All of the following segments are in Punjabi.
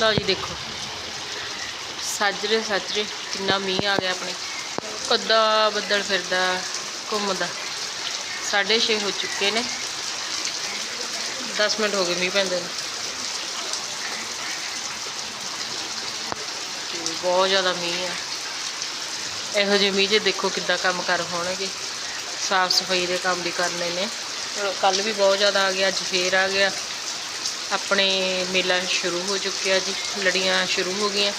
ਲਓ ਜੀ ਦੇਖੋ। ਸਾਜਰੇ ਸਾਜਰੇ ਕਿੰਨਾ ਮੀਂਹ ਆ ਗਿਆ ਆਪਣੇ। ਕੱਦਾ ਬੱਦਲ ਫਿਰਦਾ ਘੁੰਮਦਾ। 6:30 ਹੋ ਚੁੱਕੇ ਨੇ। 10 ਮਿੰਟ ਹੋ ਗਏ ਮੀਂਹ ਪੈਂਦੇ ਨੂੰ। ਬਹੁਤ ਜ਼ਿਆਦਾ ਮੀਂਹ ਆ। ਇਹੋ ਜਿਹੇ ਮੀਂਹ 'ਚ ਦੇਖੋ ਕਿੱਦਾਂ ਕੰਮ ਕਰ ਹੋਣਗੇ। ਸਾਫ਼ ਸਫ਼ਾਈ ਦੇ ਕੰਮ ਵੀ ਕਰਨੇ ਨੇ। ਕੱਲ ਵੀ ਬਹੁਤ ਜ਼ਿਆਦਾ ਆ ਗਿਆ, ਅੱਜ ਫੇਰ ਆ ਗਿਆ। ਆਪਣੇ ਮੇਲਾ ਸ਼ੁਰੂ ਹੋ ਚੁੱਕਿਆ ਜੀ, ਲੜੀਆਂ ਸ਼ੁਰੂ ਹੋ ਗਈਆਂ।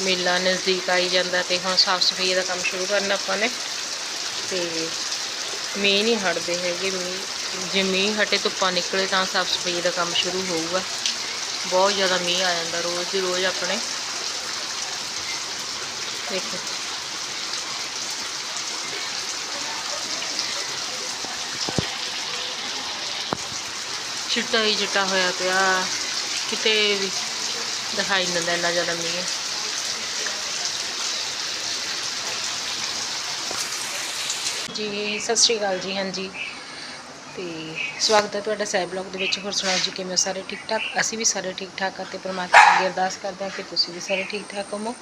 ਮੇਲਾ ਨਜ਼ਦੀਕ ਆਈ ਜਾਂਦਾ ਤੇ ਹੁਣ ਸਾਫ਼ ਸਫ਼ਾਈ ਦਾ ਕੰਮ ਸ਼ੁਰੂ ਕਰਨਾ ਆਪਾਂ ਨੇ। ਤੇ ਮੀਂਹ ਨਹੀਂ ਹਟਦੇ ਹੈਗੇ, ਮੀਂਹ, ਜੇ ਮੀਂਹ ਹਟੇ, ਧੁੱਪਾਂ ਨਿਕਲੇ ਤਾਂ ਸਾਫ਼ ਸਫ਼ਾਈ ਦਾ ਕੰਮ ਸ਼ੁਰੂ ਹੋਊਗਾ। ਬਹੁਤ ਜ਼ਿਆਦਾ ਮੀਂਹ ਆ ਜਾਂਦਾ ਰੋਜ਼ ਦੀ ਰੋਜ਼ ਆਪਣੇ। ਦੇਖੋ। ਚਿੱਟਾ ਹੀ ਚਿੱਟਾ ਹੋਇਆ ਪਿਆ। ਕਿਤੇ ਵੀ ਦਿਖਾਈ ਨਹੀਂ ਦਿੰਦਾ ਇੰਨਾ ਜ਼ਿਆਦਾ ਮੀਂਹ। ਜੀ, ਸਤਿ ਸ਼੍ਰੀ ਅਕਾਲ ਜੀ, ਹਾਂਜੀ। ਤੇ ਸਵਾਗਤ ਹੈ ਤੁਹਾਡਾ ਸੈਬ ਬਲੌਗ ਦੇ ਵਿੱਚ। ਹੋਰ ਸੁਣਾਓ ਜੀ, ਕਿਵੇਂ ਸਾਰੇ ਠੀਕ ਠਾਕ? ਅਸੀਂ ਵੀ ਸਾਰੇ ਠੀਕ ਠਾਕ ਆ ਤੇ ਪਰਮਾਤਮਾ ਅੱਗੇ ਅਰਦਾਸ ਕਰਦੇ ਹਾਂ ਕਿ ਤੁਸੀਂ ਵੀ ਸਾਰੇ ਠੀਕ ਠਾਕ ਹੋਵੋ।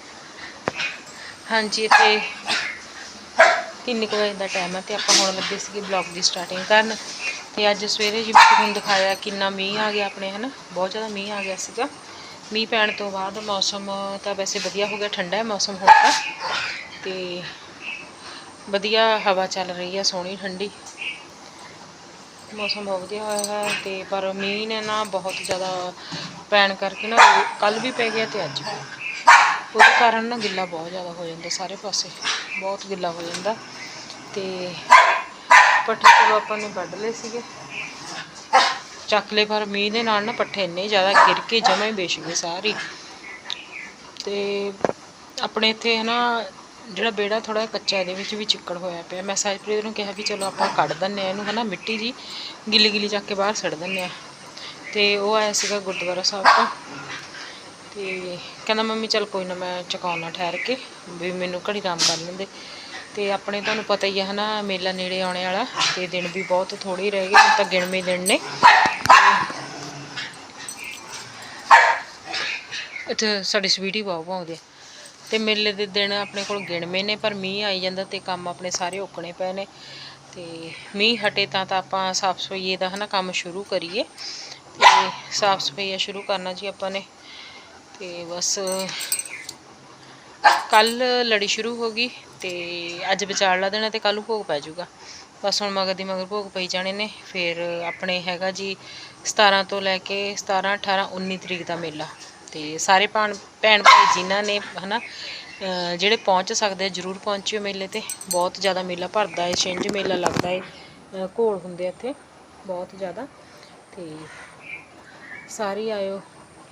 ਹਾਂਜੀ, ਇੱਥੇ ਤਿੰਨ ਕੁ ਵਜੇ ਦਾ ਟਾਈਮ ਹੈ ਤੇ ਆਪਾਂ ਹੁਣ ਲੱਗੇ ਸੀਗੇ ਬਲੌਗ ਦੀ ਸਟਾਰਟਿੰਗ ਕਰਨ। ਤੇ ਅੱਜ ਸਵੇਰੇ ਜਿਵੇਂ ਕਿ ਤੁਹਾਨੂੰ ਦਿਖਾਇਆ ਕਿੰਨਾ ਮੀਂਹ ਆ ਗਿਆ ਆਪਣੇ, ਹਨਾ? ਬਹੁਤ ਜ਼ਿਆਦਾ ਮੀਂਹ ਆ ਗਿਆ ਸੀਗਾ। ਮੀਂਹ ਪੈਣ ਤੋਂ ਬਾਅਦ ਮੌਸਮ ਤਾਂ ਵੈਸੇ ਵਧੀਆ ਹੋ ਗਿਆ, ਠੰਡਾ ਹੈ ਮੌਸਮ ਹੋ ਗਿਆ ਤੇ ਵਧੀਆ ਹਵਾ ਚੱਲ ਰਹੀ ਹੈ ਸੋਹਣੀ, ਠੰਡੀ। ਮੌਸਮ ਬਹੁਤ ਵਧੀਆ ਹੋਇਆ ਹੈ ਤੇ ਪਰ ਮੀਂਹ ਨੇ ਨਾ ਬਹੁਤ ਜ਼ਿਆਦਾ ਪੈਣ ਕਰਕੇ ਨਾ ਕੱਲ ਵੀ ਪੈ ਗਿਆ ਤੇ ਅੱਜ ਵੀ। ਉਹਦੇ ਕਾਰਨ ਨਾ ਗਿੱਲਾ ਬਹੁਤ ਜ਼ਿਆਦਾ ਹੋ ਜਾਂਦਾ ਸਾਰੇ ਪਾਸੇ। ਬਹੁਤ ਗਿੱਲਾ ਹੋ ਜਾਂਦਾ ਤੇ ਪੱਠੇ ਚਲੋ ਆਪਾਂ ਨੇ ਵੱਢ ਲਏ ਸੀਗੇ। ਚੱਕ ਲਏ, ਪਰ ਮੀਂਹ ਦੇ ਨਾਲ ਨਾ ਪੱਠੇ ਇੰਨੇ ਜ਼ਿਆਦਾ ਗਿਰ ਕੇ ਜਮਾ ਹੀ ਵਿਛ ਗਏ ਸਾਰੇ। ਤੇ ਆਪਣੇ ਇੱਥੇ ਹਨਾ, ਜਿਹੜਾ ਬੇੜਾ ਥੋੜਾ ਕੱਚਾ ਇਹਦੇ ਵਿੱਚ ਵੀ ਚਿੱਕੜ ਹੋਇਆ ਪਿਆ। ਮੈਂ ਸਾਜਪ੍ਰੀਤ ਨੂੰ ਕਿਹਾ ਵੀ ਚਲੋ ਆਪਾਂ ਕੱਢ ਦਿੰਨੇ ਆ ਇਹਨੂੰ ਹਨਾ, ਮਿੱਟੀ ਜੀ ਗਿੱਲੀ ਗਿੱਲੀ ਚੱਕ ਕੇ ਬਾਹਰ ਸੜ ਦਿੰਨੇ ਆ ਤੇ ਉਹ ਆਇਆ ਸੀਗਾ ਗੁਰਦੁਆਰਾ ਸਾਹਿਬ ਤੋਂ। ਤੇ ਕਹਿੰਦਾ ਮੰਮੀ ਚਲ ਕੋਈ ਨਾ ਮੈਂ ਚਕਾਉਣਾ ਠਹਿਰ ਕੇ, ਵੀ ਮੈਨੂੰ ਘੜੀ ਆਰਾਮ ਕਰ ਲੈਂਦੇ। ਤੇ ਆਪਣੇ ਤੁਹਾਨੂੰ ਪਤਾ ਹੀ ਹੈ ਹਨਾ, ਮੇਲਾ ਨੇੜੇ ਆਉਣੇ ਵਾਲਾ, ਤੇ ਦਿਨ ਵੀ ਬਹੁਤ ਥੋੜੇ ਰਹਿ ਗਏ ਤਾਂ ਗਿਣਵੇਂ ਦਿਨ ਨੇ। ਇੱਥੇ ਸਾਡੀ ਸਵੀਟੀ ਬਹੁਤ ਪਾਉਂਦੇ ਆ। ਤੇ ਮੇਲੇ ਦੇ ਦਿਨ ਆਪਣੇ ਕੋਲ ਗਿਣਵੇਂ ਨੇ, ਪਰ ਮੀਂਹ ਆਈ ਜਾਂਦਾ ਤੇ ਕੰਮ ਆਪਣੇ ਸਾਰੇ ਓਕਣੇ ਪਏ ਨੇ। ਤੇ ਮੀਂਹ ਹਟੇ ਤਾਂ ਤਾਂ ਆਪਾਂ ਸਾਫ਼ ਸਫ਼ਾਈ ਦਾ ਹਨਾ ਕੰਮ ਸ਼ੁਰੂ ਕਰੀਏ। ਤੇ ਸਾਫ਼ ਸਫ਼ਾਈ ਸ਼ੁਰੂ ਕਰਨਾ ਜੀ ਆਪਾਂ ਨੇ। ਤੇ ਬਸ ਕੱਲ ਲੜੀ ਸ਼ੁਰੂ ਹੋ ਗਈ ਤੇ ਅੱਜ ਵਿਚਾਰਲਾ ਦੇਣਾ ਤੇ ਕੱਲ ਨੂੰ ਭੋਗ ਪੈ ਜਾਊਗਾ। ਬਸ ਹੁਣ ਮਗਰ ਦੀ ਮਗਰ ਭੋਗ ਪਈ ਜਾਣੇ ਨੇ, ਫਿਰ ਆਪਣੇ ਹੈਗਾ ਜੀ 17 ਤੋਂ ਲੈ ਕੇ 17 18 19 ਤਰੀਕ ਦਾ ਮੇਲਾ। ਤੇ ਸਾਰੇ ਭੈਣ ਭੈਣ ਭਾਈ ਜਿਨ੍ਹਾਂ ਨੇ ਹਨਾ, ਅਹ ਜਿਹੜੇ ਪਹੁੰਚ ਸਕਦੇ ਜਰੂਰ ਪਹੁੰਚਿਓ ਮੇਲੇ ਤੇ। ਬਹੁਤ ਜ਼ਿਆਦਾ ਮੇਲਾ ਭਰਦਾ ਹੈ ਛਿੰਝ ਮੇਲਾ ਲੱਗਦਾ ਹੈ ਘੋਲ ਹੁੰਦੇ ਇੱਥੇ, ਬਹੁਤ ਜ਼ਿਆਦਾ। ਤੇ ਸਾਰੇ ਆਇਓ।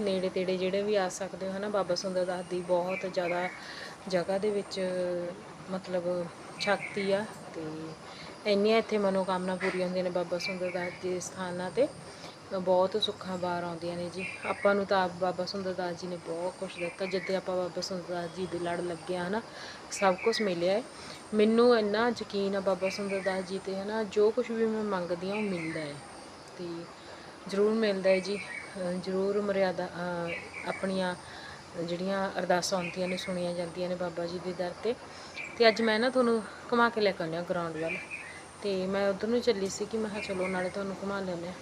ਨੇੜੇ ਤੇੜੇ ਜਿਹੜੇ ਵੀ ਆ ਸਕਦੇ ਹੋ, ਹਨਾ? ਬਾਬਾ ਸੁੰਦਰ ਦਾਸ ਦੀ ਬਹੁਤ ਜ਼ਿਆਦਾ ਜਗ੍ਹਾ ਦੇ ਵਿੱਚ, ਮਤਲਬ ਸ਼ਕਤੀ ਆ ਤੇ ਇੰਨੀਆਂ ਇੱਥੇ ਮਨੋਕਾਮਨਾ ਪੂਰੀਆਂ ਹੁੰਦੀਆਂ ਨੇ ਬਾਬਾ ਸੁੰਦਰ ਦਾਸ ਦੇ ਸਥਾਨਾਂ ਤੇ। ਬਹੁਤ ਸੁੱਖਾਂ ਬਾਹਰ ਆਉਂਦੀਆਂ ਨੇ ਜੀ। ਆਪਾਂ ਨੂੰ ਤਾਂ ਆਪ ਬਾਬਾ ਸੁੰਦਰ ਦਾਸ ਜੀ ਨੇ ਬਹੁਤ ਕੁਝ ਦਿੱਤਾ। ਜਿੱਦੇ ਆਪਾਂ ਬਾਬਾ ਸੁੰਦਰ ਦਾਸ ਜੀ ਦੇ ਲੜ ਲੱਗਿਆ ਹਨਾ? ਸਭ ਕੁਝ ਮਿਲਿਆ ਹੈ ਮੈਨੂੰ ਇੰਨਾ ਯਕੀਨ ਆ ਬਾਬਾ ਸੁੰਦਰ ਦਾਸ ਜੀ ਤੇ, ਹਨਾ? ਜੋ ਕੁਝ ਵੀ ਮੈਂ ਮੰਗਦੀ ਆ, ਉਹ ਮਿਲਦਾ ਹੈ ਤੇ ਜ਼ਰੂਰ ਮਿਲਦਾ ਹੈ ਜੀ। ਜ਼ਰੂਰ ਮਰਿਆਦਾ ਆਪਣੀਆਂ ਜਿਹੜੀਆਂ ਅਰਦਾਸਾਂ ਹੁੰਦੀਆਂ ਨੇ, ਸੁਣੀਆਂ ਜਾਂਦੀਆਂ ਨੇ ਬਾਬਾ ਜੀ ਦੇ ਦਰ ਤੇ। ਤੇ ਅੱਜ ਮੈਂ ਨਾ ਤੁਹਾਨੂੰ ਘੁਮਾ ਕੇ ਲੈ ਕੇ ਆਉਂਦੀ ਹਾਂ ਗਰਾਊਂਡ ਵੱਲ। ਤੇ ਮੈਂ ਉਧਰ ਨੂੰ ਚੱਲੀ ਸੀ ਕਿ ਮੈਂ ਕਿਹਾ ਚਲੋ ਨਾਲੇ ਤੁਹਾਨੂੰ ਘੁਮਾ ਲੈਂਦੇ ਹਾਂ।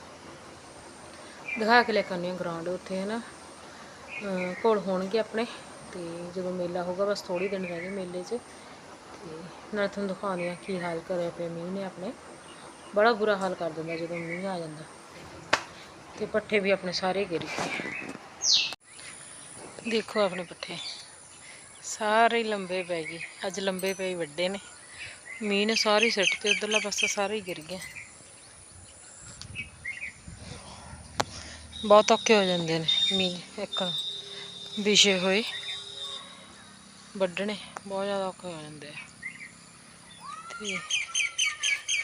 ਦਿਖਾ ਕੇ ਲੈ ਕੇ ਆਉਂਦੀ ਹਾਂ ਗਰਾਊਂਡ ਉੱਥੇ ਹੈ ਨਾ ਕੋਲ ਹੋਣਗੇ ਆਪਣੇ। ਤੇ ਜਦੋਂ ਮੇਲਾ ਹੋਊਗਾ, ਬਸ ਥੋੜੀ ਦਿਨ ਰਹਿ ਗਏ ਮੇਲੇ 'ਚ। ਤੇ ਨਾਲ ਤੁਹਾਨੂੰ ਦਿਖਾਉਂਦੀ ਹਾਂ ਕੀ ਹਾਲ ਕਰਿਆ ਪਿਆ ਮੀਂਹ ਨੇ ਆਪਣੇ। ਬੜਾ ਬੁਰਾ ਹਾਲ ਕਰ ਦਿੰਦਾ ਜਦੋਂ ਮੀਂਹ ਆ ਜਾਂਦਾ। ਤੇ ਪੱਠੇ ਵੀ ਆਪਣੇ ਸਾਰੇ ਗਿਰ ਗਏ। ਦੇਖੋ ਆਪਣੇ ਪੱਠੇ। ਸਾਰੇ ਹੀ ਲੰਬੇ ਪੈ ਗਏ। ਅੱਜ ਲੰਬੇ ਪਏ ਵੱਡੇ ਨੇ। ਮੀਂਹ ਨੇ ਸਾਰੇ ਸਿੱਟ ਤੇ ਉਧਰਲਾ ਪਾਸਾ ਸਾਰੇ ਹੀ ਗਿਰ ਗਿਆ ਬਹੁਤ ਔਖੇ ਹੋ ਜਾਂਦੇ ਨੇ ਮੀਂਹ ਇੱਕ ਵਿਛੇ ਹੋਏ। ਵੱਢਣੇ ਬਹੁਤ ਜ਼ਿਆਦਾ ਔਖੇ ਹੋ ਜਾਂਦੇ ਆ। ਤੇ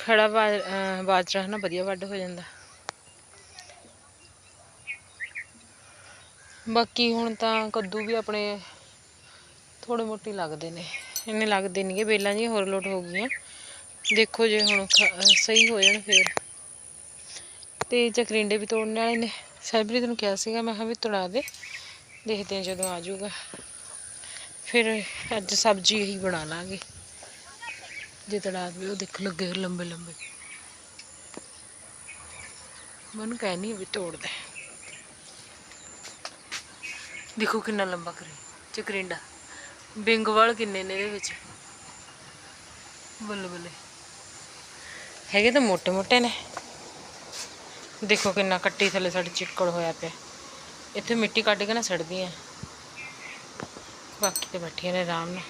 ਖੜਾ ਬਾ- ਬਾਜਰਾ ਹੈ ਨਾ ਵਧੀਆ ਵੱਢ ਹੋ ਜਾਂਦਾ। ਬਾਕੀ ਹੁਣ ਤਾਂ ਕੱਦੂ ਵੀ ਆਪਣੇ ਥੋੜੇ ਮੋਟੇ ਲੱਗਦੇ ਨੇ। ਇੰਨੇ ਲੱਗਦੇ ਨਹੀਂਗੇ ਬੇਲਾਂ ਜੀ ਹੋਰ ਲੋਟ ਹੋ ਗਈਆਂ। ਦੇਖੋ ਜੇ ਹੁਣ ਖ- ਸਹੀ ਹੋ ਜਾਣ ਫੇਰ। ਤੇ ਚਕਰਿੰਡੇ ਵੀ ਤੋੜਨ ਵਾਲੇ ਨੇ। ਸੈਬਰੀ ਨੂੰ ਕਿਹਾ ਸੀਗਾ, ਮੈਂ ਕਿਹਾ ਵੀ ਤੁੜਾ ਦੇ। ਦੇਖਦੇ ਹਾਂ ਜਦੋਂ ਆ ਜਾਊਗਾ। ਫਿਰ ਅੱਜ ਸਬਜ਼ੀ ਇਹੀ ਬਣਾ ਲਾਂਗੇ। ਜੇ ਤੜਾ ਵੀ ਉਹ ਦੇਖ ਲੱਗੇ ਹੋਏ ਲੰਬੇ ਲੰਬੇ ਮਨ ਨਹੀਂ ਵੀ ਤੋੜ ਦੇ। ਦੇਖੋ ਕਿੰਨਾ ਲੰਬਾ ਕਰੇ, ਚਕਰਿੰਡਾ। ਬਿੰਗਵਾਲ ਕਿੰਨੇ ਨੇ ਇਹਦੇ ਵਿੱਚ? ਬੱਲੇ ਬੱਲੇ। ਹੈਗੇ ਤਾਂ ਮੋਟੇ ਮੋਟੇ ਨੇ। ਦੇਖੋ ਕਿੰਨਾ ਕੱਟੀ ਥੱਲੇ ਸਾਡੇ ਚਿੱਕੜ ਹੋਇਆ ਪਿਆ। ਇੱਥੇ ਮਿੱਟੀ ਕੱਢ ਕੇ ਨਾ ਸੜਦੀ ਸੜਦੀਆਂ। ਬਾਕੀ ਤੇ ਬੈਠੀਆਂ ਨੇ ਆਰਾਮ ਨਾਲ।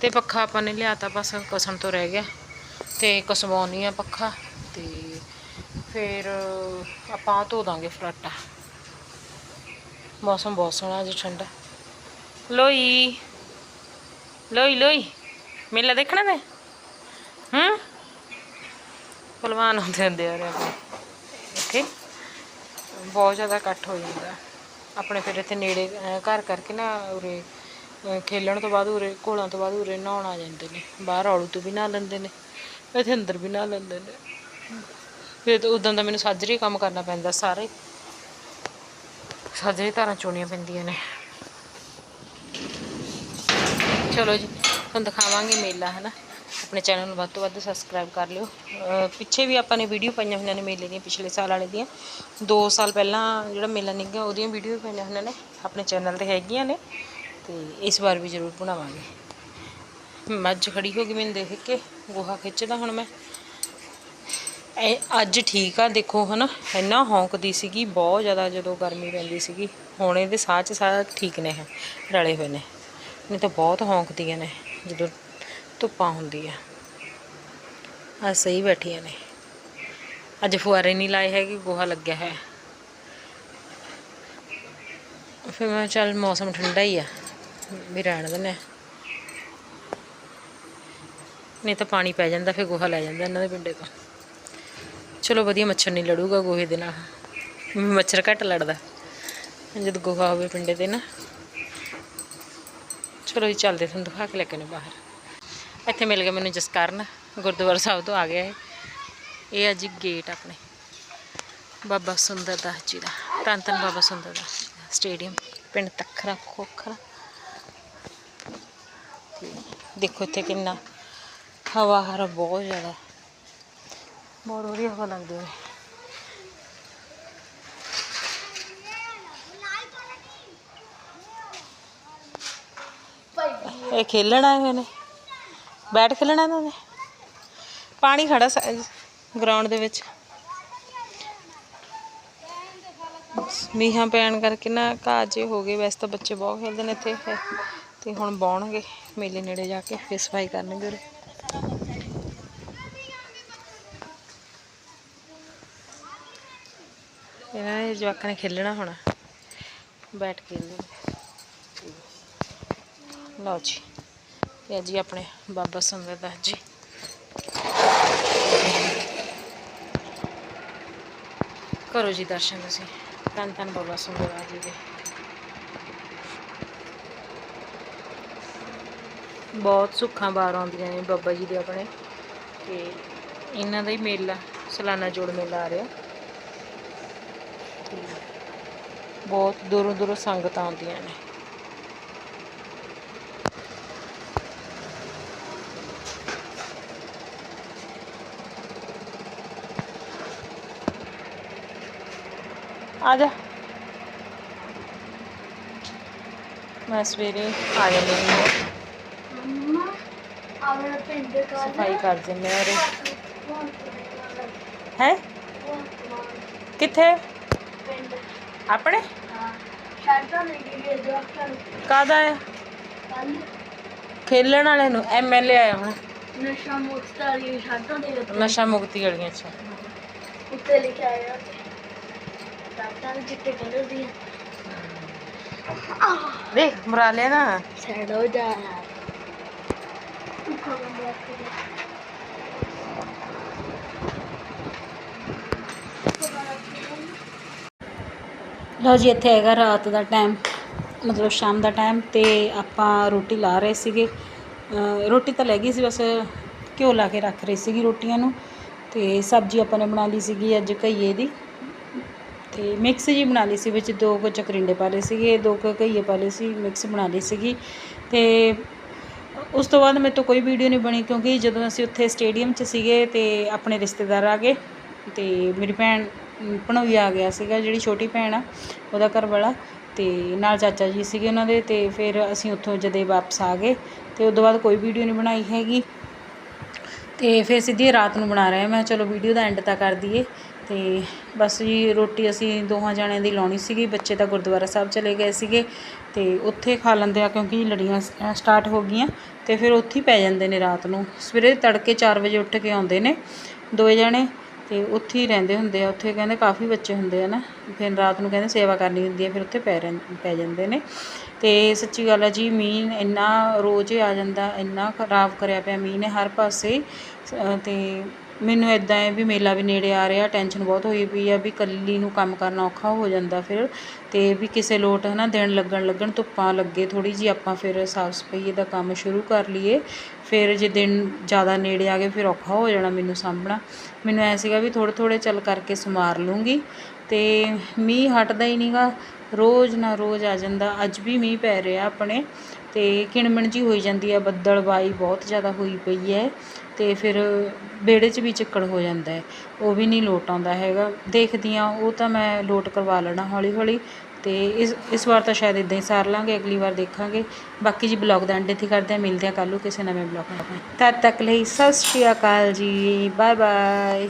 ਤੇ ਪੱਖਾ ਆਪਾਂ ਨੇ ਲਿਆਤਾ, ਬਸ ਕਸਣ ਤੋਂ ਰਹਿ ਗਿਆ। ਤੇ ਕਸਵਾਉਣੀ ਆ ਪੱਖਾ ਤੇ ਫਿਰ ਆਪਾਂ ਧੋ ਦਾਂਗੇ ਫਰਾਟਾ। ਮੌਸਮ ਬਹੁਤ ਸੋਹਣਾ ਅੱਜ ਠੰਡਾ। ਲੋਈ ਲੋਈ ਲੋਈ, ਮੇਲਾ ਦੇਖਣਾ ਵੇ ਹੂੰ? ਪਹਿਲਵਾਨ ਹੁੰਦੇ ਹੁੰਦੇ ਆ ਆਪਣੇ। ਇੱਥੇ ਬਹੁਤ ਜ਼ਿਆਦਾ ਇਕੱਠ ਹੋ ਜਾਂਦਾ। ਆਪਣੇ ਫਿਰ ਇੱਥੇ ਨੇੜੇ ਘਰ ਕਰਕੇ ਨਾ ਉਰੇ ਖੇਲਣ ਤੋਂ ਬਾਅਦ ਉਰੇ, ਘੋਲਾਂ ਤੋਂ ਬਾਅਦ ਉਰੇ ਨਹਾਉਣ ਆ ਜਾਂਦੇ ਨੇ। ਬਾਹਰ ਔਲੂ ਤੋਂ ਵੀ ਨਹਾ ਲੈਂਦੇ ਨੇ, ਇੱਥੇ ਅੰਦਰ ਵੀ ਨਹਾ ਲੈਂਦੇ ਨੇ। ਫਿਰ ਤਾਂ ਉਦੋਂ ਦਾ ਮੈਨੂੰ ਸਾਜਰੀ ਕੰਮ ਕਰਨਾ ਪੈਂਦਾ, ਸਾਰੇ ਸਾਜਰੀ ਧਾਰਾਂ ਚੋਣੀਆਂ ਪੈਂਦੀਆਂ ਨੇ। ਚਲੋ ਜੀ, ਤੁਹਾਨੂੰ ਦਿਖਾਵਾਂਗੇ ਮੇਲਾ ਹੈ ਨਾ ਆਪਣੇ ਚੈਨਲ ਨੂੰ ਵੱਧ ਤੋਂ ਵੱਧ ਸਬਸਕ੍ਰਾਈਬ ਕਰ ਲਿਓ। ਪਿੱਛੇ ਵੀ ਆਪਾਂ ਨੇ ਵੀਡੀਓ ਪਾਈਆਂ ਹੋਈਆਂ ਨੇ ਮੇਲੇ ਦੀਆਂ, ਪਿਛਲੇ ਸਾਲ ਵਾਲੇ ਦੀਆਂ। 2 ਸਾਲ ਪਹਿਲਾਂ ਜਿਹੜਾ ਮੇਲਾ ਨਿਕਲਿਆ ਉਹਦੀਆਂ ਵੀਡੀਓ ਪਾਈਆਂ ਹੋਈਆਂ ਨੇ, ਆਪਣੇ ਚੈਨਲ ਤੇ ਹੈਗੀਆਂ ਨੇ। ਤੇ ਇਸ ਵਾਰ ਵੀ ਜ਼ਰੂਰ ਬਣਾਵਾਂਗੇ। ਮੱਝ ਖੜੀ ਹੋ ਗਈ ਮੈਨੂੰ ਦੇਖ ਕੇ, ਗੋਹਾ ਖਿੱਚਦਾ ਹੁਣ ਮੈਂ। ਇਹ ਅੱਜ ਠੀਕ ਆ, ਦੇਖੋ ਹਨਾ, ਇੰਨਾ ਹੌਂਕਦੀ ਸੀਗੀ, ਬਹੁਤ ਜ਼ਿਆਦਾ ਜਦੋਂ ਗਰਮੀ ਪੈਂਦੀ ਸੀਗੀ, ਹੁਣ ਇਹਦੇ ਸਾਹ 'ਚ ਸਾਹ ਠੀਕ ਨੇ ਰਲੇ ਹੋਏ ਨੇ। ਨਹੀਂ ਤਾਂ ਬਹੁਤ ਹੌਂਕਦੀਆਂ ਨੇ, ਜਦੋਂ ਧੁੱਪਾਂ ਹੁੰਦੀ ਆ ਆ ਸਹੀ ਬੈਠੀਆਂ ਨੇ। ਅੱਜ ਫੁਆਰੇ ਨਹੀਂ ਲਾਏ ਹੈਗੇ, ਗੋਹਾ ਲੱਗਿਆ ਹੈ ਫਿਰ ਮੈਂ ਚੱਲ ਮੌਸਮ ਠੰਡਾ ਹੀ ਆ, ਵੀ ਰਹਿਣ ਦਿੰਦੇ ਨਹੀਂ ਤਾਂ ਪਾਣੀ ਪੈ ਜਾਂਦਾ, ਫਿਰ ਗੋਹਾ ਲੈ ਜਾਂਦਾ ਇਹਨਾਂ ਦੇ ਪਿੰਡੇ ਤੋਂ ਚਲੋ ਵਧੀਆ ਮੱਛਰ ਨਹੀਂ ਲੜੂਗਾ ਗੋਹੇ ਦੇ ਨਾਲ। ਮੱਛਰ ਘੱਟ ਲੜਦਾ। ਜਦ ਗੋਹਾ ਹੋਵੇ ਪਿੰਡੇ ਤੇ ਨਾ। ਚਲੋ ਜੀ, ਚੱਲਦੇ ਤੁਹਾਨੂੰ ਦਿਖਾ ਕੇ ਲੈ ਕੇ ਨੇ ਬਾਹਰ। ਇੱਥੇ ਮਿਲ ਗਿਆ ਮੈਨੂੰ ਜਸਕਰਨ। ਗੁਰਦੁਆਰਾ ਸਾਹਿਬ ਤੋਂ ਆ ਗਿਆ ਹੈ ਇਹ ਆ ਜੀ ਗੇਟ ਆਪਣੇ। ਬਾਬਾ ਸੁੰਦਰ ਦਾਸ ਜੀ ਦਾ। ਧੰਨ ਧੰਨ ਬਾਬਾ ਸੁੰਦਰ ਦਾਸ ਜੀ ਦਾ ਸਟੇਡੀਅਮ ਪਿੰਡ ਤਖਰਾ, ਖੋਖਰਾ। ਦੇਖੋ ਇੱਥੇ ਕਿੰਨਾ ਹਵਾ ਹਰਾ ਬਹੁਤ ਜ਼ਿਆਦਾ। ਬਹੁਤ ਵਧੀਆ ਹਵਾ ਲੱਗਦੀ ਹੈ ਇਹ ਖੇਲਣ ਆਏ ਹੋਏ ਨੇ। ਬੈਟ ਖੇਲਣਾ ਇਹਨਾਂ ਨੇ। ਪਾਣੀ ਖੜਾ ਗਰਾਊਂਡ ਦੇ ਵਿੱਚ। ਮੀਂਹਾਂ ਪੈਣ ਕਰਕੇ ਨਾ ਘਾਹ ਜੇ ਹੋ ਗਏ। ਵੈਸੇ ਤਾਂ ਬੱਚੇ ਬਹੁਤ ਖੇਲਦੇ ਨੇ ਇੱਥੇ। ਫਿਰ ਤੇ ਹੁਣ ਬਾਉਣਗੇ। ਮੇਲੇ ਨੇੜੇ ਜਾ ਕੇ। ਫਿਰ ਸਫ਼ਾਈ ਕਰਨਗੇ ਉਰੇ। ਇਹਨਾਂ ਨੇ ਜਵਾਕਾਂ ਨੇ ਖੇਲਣਾ ਹੋਣਾ। ਬੈਠ ਕੇ ਲਓ ਜੀ, ਇਹ ਆ ਜੀ ਆਪਣੇ ਬਾਬਾ ਸੁੰਦਰ ਦਾਸ ਜੀ। ਕਰੋ ਜੀ ਦਰਸ਼ਨ ਤੁਸੀਂ। ਧੰਨ ਧੰਨ ਬਾਬਾ ਸੁੰਦਰ ਦਾਸ ਜੀ ਦੇ। ਬਹੁਤ ਸੁੱਖਾਂ ਬਾਰ ਆਉਂਦੀਆਂ ਨੇ ਬਾਬਾ ਜੀ ਦੇ ਆਪਣੇ। ਤੇ ਇਹਨਾਂ ਦਾ ਹੀ ਮੇਲਾ, ਸਾਲਾਨਾ ਜੋੜ ਮੇਲਾ ਆ ਰਿਹਾ। ਤੇ ਬਹੁਤ ਦੂਰੋਂ ਦੂਰੋਂ ਸੰਗਤਾਂ ਆਉਂਦੀਆਂ ਨੇ। ਆ ਜਾ। ਮੈਂ ਸਵੇਰੇ ਆ ਜਾਂਦੀ ਹਾਂ। ਮੰਮਾ ਆਪਣਾ ਪਿੰਡ ਕਾਲ ਸਫ਼ਾਈ ਕਰ ਦਿੰਦੇ ਆ ਹੈ? ਕਿੱਥੇ? ਪਿੰਡ ਆਪਣੇ? ਹਾਂ। ਜਵਾਕਾਂ ਨੂੰ ਕਾਦਾ ਆ। ਕੱਲ ਖੇਲਣ ਵਾਲੇ ਨੂੰ ਐਮਐਲਏ ਆਇਆ ਹੁਣ। ਨਸ਼ਾ ਮੁਕਤ ਵਾਲੀ ਸ਼ਾਂਤਾ ਦੇ ਉੱਤੇ ਨਸ਼ਾ ਮੁਕਤੀ ਵਾਲੀਆਂ ਚ ਉੱਤੇ ਲਿਖਿਆ ਆਇਆ ਸ਼ਾਂਤਾ ਦੇ ਚਿੱਟੇ ਕਲਰ ਦੀ ਦੇਖ ਮਰਾ ਲਿਆ ਨਾ। ਜਾ। ਲਓ ਜੀ, ਇੱਥੇ ਹੈਗਾ ਰਾਤ ਦਾ ਟਾਈਮ ਮਤਲਬ ਸ਼ਾਮ ਦਾ ਟਾਈਮ ਤੇ ਆਪਾਂ ਰੋਟੀ ਲਾ ਰਹੇ ਸੀਗੇ। ਰੋਟੀ ਤਾਂ ਲੈ ਗਈ ਸੀ, ਬਸ ਘਿਓ ਲਾ ਕੇ ਰੱਖ ਰਹੀ ਸੀਗੀ ਰੋਟੀਆਂ ਨੂੰ ਤੇ ਸਬਜ਼ੀ ਆਪਾਂ ਨੇ ਬਣਾ ਲਈ ਸੀਗੀ ਅੱਜ ਘਈਏ ਦੀ। ਤੇ ਮਿਕਸ ਜੀ ਬਣਾ ਲਈ ਸੀ ਵਿੱਚ, ਦੋ ਕੁ ਚਕਰਿੰਡੇ ਪਾ ਲਏ ਸੀਗੇ, ਦੋ ਕੁ ਘਈਏ ਪਾ ਲਏ ਸੀ ਮਿਕਸ ਬਣਾ ਲਈ ਸੀਗੀ। ਤੇ ਉਸ ਤੋਂ ਬਾਅਦ ਮੇਰੇ ਤੋਂ ਕੋਈ ਵੀਡੀਓ ਨਹੀਂ ਬਣੀ ਕਿਉਂਕਿ ਜਦੋਂ ਅਸੀਂ ਉੱਥੇ ਸਟੇਡੀਅਮ 'ਚ ਸੀਗੇ ਤੇ ਆਪਣੇ ਰਿਸ਼ਤੇਦਾਰ ਆ ਗਏ ਤੇ ਮੇਰੀ ਭੈਣ ਭਣੋਈ ਆ ਗਿਆ ਸੀਗਾ ਜਿਹੜੀ ਛੋਟੀ ਭੈਣ ਆ, ਉਹਦਾ ਘਰ ਵਾਲਾ। ਤੇ ਨਾਲ ਚਾਚਾ ਜੀ ਸੀਗੇ ਉਹਨਾਂ ਦੇ ਤੇ ਫਿਰ ਅਸੀਂ ਉੱਥੋਂ ਜਦੇ ਵਾਪਸ ਆ ਗਏ ਤੇ ਉਸ ਤੋਂ ਬਾਅਦ ਕੋਈ ਵੀਡੀਓ ਨਹੀਂ ਬਣਾਈ ਹੈਗੀ। ਤੇ ਫਿਰ ਸਿੱਧੀ ਰਾਤ ਨੂੰ ਬਣਾ ਰਹੇ ਮੈਂ ਚਲੋ ਵੀਡੀਓ ਦਾ ਐਂਡ ਤਾਂ ਕਰ ਦਈਏ। ਤੇ ਬਸ ਜੀ ਰੋਟੀ ਅਸੀਂ ਦੋਹਾਂ ਜਣਿਆਂ ਦੀ ਲਾਉਣੀ ਸੀਗੀ। ਬੱਚੇ ਤਾਂ ਗੁਰਦੁਆਰਾ ਸਾਹਿਬ ਚਲੇ ਗਏ ਸੀਗੇ। ਤੇ ਉੱਥੇ ਖਾ ਲੈਂਦੇ ਆ ਕਿਉਂਕਿ ਲੜੀਆਂ ਸਟਾਰਟ ਹੋ ਗਈਆਂ। ਤੇ ਫਿਰ ਉੱਥੇ ਹੀ ਪੈ ਜਾਂਦੇ ਨੇ ਰਾਤ ਨੂੰ। ਸਵੇਰੇ ਤੜਕੇ 4 ਵਜੇ ਉੱਠ ਕੇ ਆਉਂਦੇ ਨੇ। ਦੋਏ ਜਣੇ ਤੇ ਉੱਥੇ ਹੀ ਰਹਿੰਦੇ ਹੁੰਦੇ ਆ ਉੱਥੇ ਕਹਿੰਦੇ ਕਾਫੀ ਬੱਚੇ ਹੁੰਦੇ ਆ ਨਾ ਫਿਰ ਰਾਤ ਨੂੰ ਕਹਿੰਦੇ ਸੇਵਾ ਕਰਨੀ ਹੁੰਦੀ ਹੈ ਫਿਰ ਉੱਥੇ ਪੈ ਰਹਿੰ ਪੈ ਜਾਂਦੇ ਨੇ। ਤੇ ਸੱਚੀ ਗੱਲ ਹੈ ਜੀ ਮੀਂਹ ਇੰਨਾ ਰੋਜ਼ ਹੀ ਆ ਜਾਂਦਾ ਇੰਨਾ ਖਰਾਬ ਕਰਿਆ ਪਿਆ ਮੀਂਹ ਨੇ ਹਰ ਪਾਸੇ ਅ, ਤੇ ਮੈਨੂੰ ਇੱਦਾਂ ਹੈ ਵੀ ਮੇਲਾ ਵੀ ਨੇੜੇ ਆ ਰਿਹਾ ਟੈਨਸ਼ਨ ਬਹੁਤ ਹੋਈ ਪਈ ਆ ਵੀ ਇਕੱਲੀ ਨੂੰ ਕੰਮ ਕਰਨਾ ਔਖਾ ਹੋ ਜਾਂਦਾ ਫਿਰ ਅਤੇ ਵੀ ਕਿਸੇ ਲੋਟ ਹੈ ਨਾ ਦਿਨ ਲੱਗਣ ਲੱਗਣ ਧੁੱਪਾਂ ਲੱਗੇ ਥੋੜ੍ਹੀ ਜਿਹੀ ਆਪਾਂ ਫਿਰ ਸਾਫ਼ ਸਫ਼ਾਈ ਦਾ ਕੰਮ ਸ਼ੁਰੂ ਕਰ ਲਈਏ, ਫਿਰ ਜੇ ਦਿਨ ਜ਼ਿਆਦਾ ਨੇੜੇ ਆ ਗਏ ਫਿਰ ਔਖਾ ਹੋ ਜਾਣਾ ਮੈਨੂੰ ਸਾਂਭਣਾ। ਮੈਨੂੰ ਐਂ ਸੀਗਾ ਵੀ ਥੋੜ੍ਹੇ ਥੋੜ੍ਹੇ ਚੱਲ ਕਰਕੇ ਸਮਾਰ ਲੂੰਗੀ ਅਤੇ ਮੀਂਹ ਹਟਦਾ ਹੀ ਨਹੀਂ ਗਾ, ਰੋਜ਼ ਨਾ ਰੋਜ਼ ਆ ਜਾਂਦਾ, ਅੱਜ ਵੀ ਮੀਂਹ ਪੈ ਰਿਹਾ ਆਪਣੇ। ਅਤੇ ਕਿਣਮਿਣ ਜਿਹੀ ਹੋਈ ਜਾਂਦੀ ਹੈ ਬੱਦਲਬਾਈ ਬਹੁਤ ਜ਼ਿਆਦਾ ਹੋਈ ਪਈ ਹੈ ਅਤੇ ਫਿਰ ਵਿਹੜੇ 'ਚ ਵੀ ਚਿੱਕੜ ਹੋ ਜਾਂਦਾ ਹੈ ਉਹ ਵੀ ਨਹੀਂ ਲੋਟ ਆਉਂਦਾ ਹੈਗਾ। ਦੇਖਦੀ ਹਾਂ ਉਹ ਤਾਂ ਮੈਂ ਲੋਟ ਕਰਵਾ ਲੈਣਾ ਹੌਲੀ ਹੌਲੀ ਅਤੇ ਇਸ ਇਸ ਵਾਰ ਤਾਂ ਸ਼ਾਇਦ ਇੱਦਾਂ ਹੀ ਸਾਰ ਲਾਂਗੇ, ਅਗਲੀ ਵਾਰ ਦੇਖਾਂਗੇ। ਬਾਕੀ ਜੀ ਬਲੌਗ ਦਾ ਐਂਡ ਇੱਥੇ ਕਰਦੇ ਹਾਂ ਮਿਲਦੇ ਹਾਂ ਕੱਲ੍ਹ ਨੂੰ ਕਿਸੇ ਨਵੇਂ ਬਲੌਗ ਨਾਲ। ਤਦ ਤੱਕ ਲਈ ਸਤਿ ਸ਼੍ਰੀ ਅਕਾਲ ਜੀ ਬਾਏ ਬਾਏ